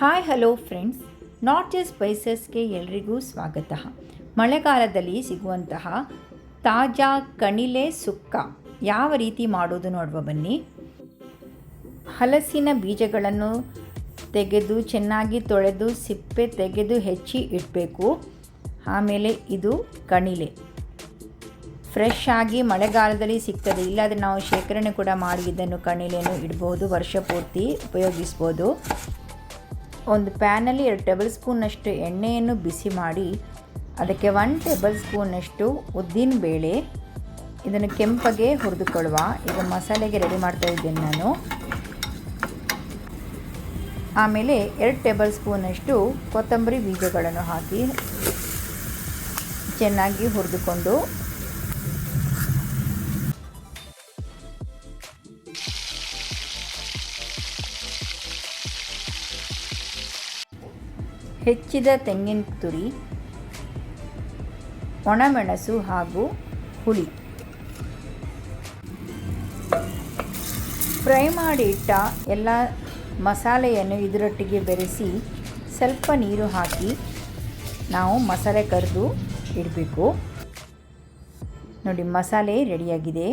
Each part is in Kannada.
Hi hello friends not just ಸ್ಪೈಸಸ್ಗೆ ಎಲ್ರಿಗೂ ಸ್ವಾಗತ. ಮಳೆಗಾಲದಲ್ಲಿ ಸಿಗುವಂತಹ ತಾಜಾ ಕಣಿಲೆ ಸುಕ್ಕ ಯಾವ ರೀತಿ ಮಾಡೋದು ನೋಡುವ ಬನ್ನಿ. ಹಲಸಿನ ಬೀಜಗಳನ್ನು ತೆಗೆದು ಚೆನ್ನಾಗಿ ತೊಳೆದು ಸಿಪ್ಪೆ ತೆಗೆದು ಹೆಚ್ಚಿ ಇಡಬೇಕು. ಆಮೇಲೆ ಇದು ಕಣಿಲೆ. ಫ್ರೆಶ್ ಆಗಿ ಮಳೆಗಾಲದಲ್ಲಿ ಸಿಗ್ತದೆ. ಇಲ್ಲಾದರೆ ನಾವು ಶೇಖರಣೆ ಕೂಡ ಮಾಡಿ ಇದನ್ನು ಕಣಿಲೆಯನ್ನು ಇಡ್ಬೋದು, ವರ್ಷ ಪೂರ್ತಿ ಉಪಯೋಗಿಸ್ಬೋದು. ಒಂದು ಪ್ಯಾನಲ್ಲಿ ಎರಡು ಟೇಬಲ್ ಸ್ಪೂನಷ್ಟು ಎಣ್ಣೆಯನ್ನು ಬಿಸಿ ಮಾಡಿ, ಅದಕ್ಕೆ ಒನ್ ಟೇಬಲ್ ಸ್ಪೂನಷ್ಟು ಉದ್ದಿನ ಬೇಳೆ, ಇದನ್ನು ಕೆಂಪಗೆ ಹುರಿದುಕೊಳ್ಳುವ, ಈಗ ಮಸಾಲೆಗೆ ರೆಡಿ ಮಾಡ್ತಾ ಇದ್ದೇನೆ ನಾನು. ಆಮೇಲೆ ಎರಡು ಟೇಬಲ್ ಸ್ಪೂನಷ್ಟು ಕೊತ್ತಂಬರಿ ಬೀಜಗಳನ್ನು ಹಾಕಿ ಚೆನ್ನಾಗಿ ಹುರಿದುಕೊಂಡು ಹೆಚ್ಚಿದ ತೆಂಗಿನ ತುರಿ, ಒಣಮೆಣಸು ಹಾಗೂ ಹುಳಿ. ಫ್ರೈ ಮಾಡಿ ಇಟ್ಟ ಎಲ್ಲ ಮಸಾಲೆಯನ್ನು ಇದರೊಟ್ಟಿಗೆ ಬೆರೆಸಿ ಸ್ವಲ್ಪ ನೀರು ಹಾಕಿ ನಾವು ಮಸಾಲೆ ಕರೆದು ಇಡಬೇಕು. ನೋಡಿ, ಮಸಾಲೆ ರೆಡಿಯಾಗಿದೆ.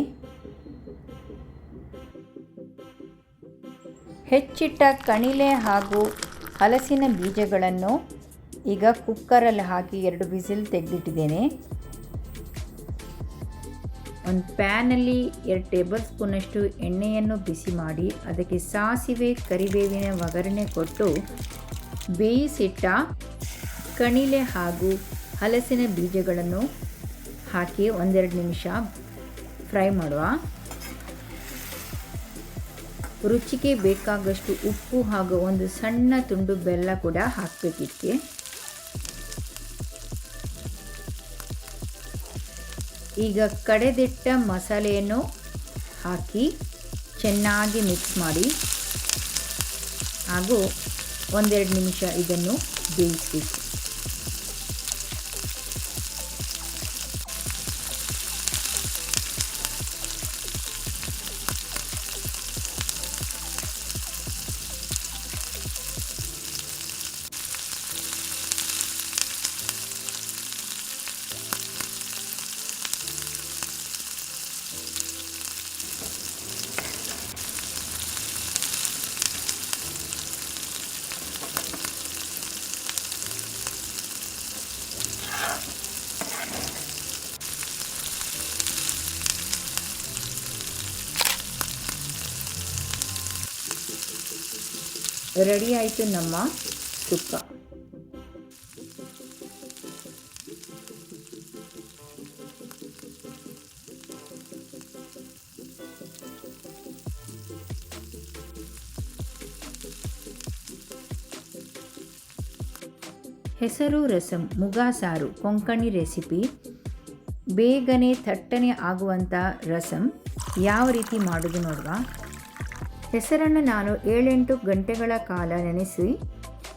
ಹೆಚ್ಚಿಟ್ಟ ಕಣಿಲೆ ಹಾಗೂ ಹಲಸಿನ ಬೀಜಗಳನ್ನು ಈಗ ಕುಕ್ಕರಲ್ಲಿ ಹಾಕಿ ಎರಡು ಬಿಸಿಲು ತೆಗೆದಿಟ್ಟಿದ್ದೇನೆ. ಒಂದು ಪ್ಯಾನಲ್ಲಿ ಎರಡು ಟೇಬಲ್ ಸ್ಪೂನಷ್ಟು ಎಣ್ಣೆಯನ್ನು ಬಿಸಿ ಮಾಡಿ ಅದಕ್ಕೆ ಸಾಸಿವೆ, ಕರಿಬೇವಿನ ಒಗ್ಗರಣೆ ಕೊಟ್ಟು ಬೇಯಿಸಿಟ್ಟ ಕಣಿಲೆ ಹಾಗೂ ಹಲಸಿನ ಬೀಜಗಳನ್ನು ಹಾಕಿ ಒಂದೆರಡು ನಿಮಿಷ ಫ್ರೈ ಮಾಡುವ. ರುಚಿಗೆ ಬೇಕಾಗಷ್ಟು ಉಪ್ಪು ಹಾಗೂ ಒಂದು ಸಣ್ಣ ತುಂಡು ಬೆಲ್ಲ ಕೂಡ ಹಾಕಬೇಕಿಕ್ಕೆ ಈಗ ಕಡೆದಿಟ್ಟ ಮಸಾಲೆಯನ್ನು ಹಾಕಿ ಚೆನ್ನಾಗಿ ಮಿಕ್ಸ್ ಮಾಡಿ ಹಾಗೂ ಒಂದೆರಡು ನಿಮಿಷ ಇದನ್ನು ಬೇಯಿಸಬೇಕು ರೆಡಿ ಆಯಿತು ನಮ್ಮ ಸುಕ್ಕ ಹೆಸರು ರಸಂ ಮುಗಾಸಾರು ಕೊಂಕಣಿ ರೆಸಿಪಿ. ಬೇಗನೆ ಥಟ್ಟನೆ ಆಗುವಂಥ ರಸಂ. ಯಾವ ರೀತಿ ಮಾಡೋದು ನೋಡುವ. ಹೆಸರನ್ನು ನಾನು ಏಳೆಂಟು ಗಂಟೆಗಳ ಕಾಲ ನೆನೆಸಿ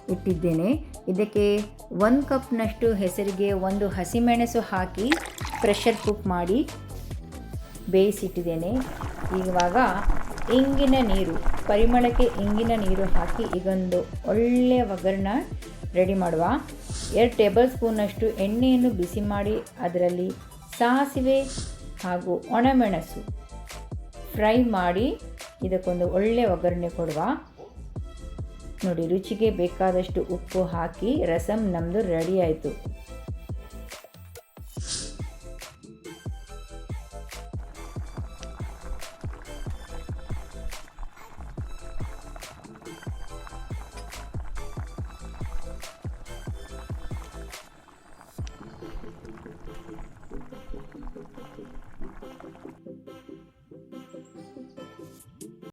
ಇಟ್ಟಿದ್ದೇನೆ. ಇದಕ್ಕೆ ಒಂದು ಕಪ್ನಷ್ಟು ಹೆಸರಿಗೆ ಒಂದು ಹಸಿಮೆಣಸು ಹಾಕಿ ಪ್ರೆಷರ್ ಕುಕ್ ಮಾಡಿ ಬೇಯಿಸಿಟ್ಟಿದ್ದೇನೆ. ಇವಾಗ ಇಂಗಿನ ನೀರು, ಪರಿಮಳಕ್ಕೆ ಇಂಗಿನ ನೀರು ಹಾಕಿ ಈಗೊಂದು ಒಳ್ಳೆಯ ಒಗ್ಗರಣ ರೆಡಿ ಮಾಡುವ. ಎರಡು ಟೇಬಲ್ ಸ್ಪೂನಷ್ಟು ಎಣ್ಣೆಯನ್ನು ಬಿಸಿ ಮಾಡಿ ಅದರಲ್ಲಿ ಸಾಸಿವೆ ಹಾಗೂ ಒಣಮೆಣಸು ಫ್ರೈ ಮಾಡಿ ಇದಕ್ಕೊಂದು ಒಳ್ಳೆಯ ಒಗ್ಗರಣೆ ಕೊಡುವ. ನೋಡಿ ರುಚಿಗೆ ಬೇಕಾದಷ್ಟು ಉಪ್ಪು ಹಾಕಿ ರಸಂ ನಮ್ಮದು ರೆಡಿ ಆಯಿತು.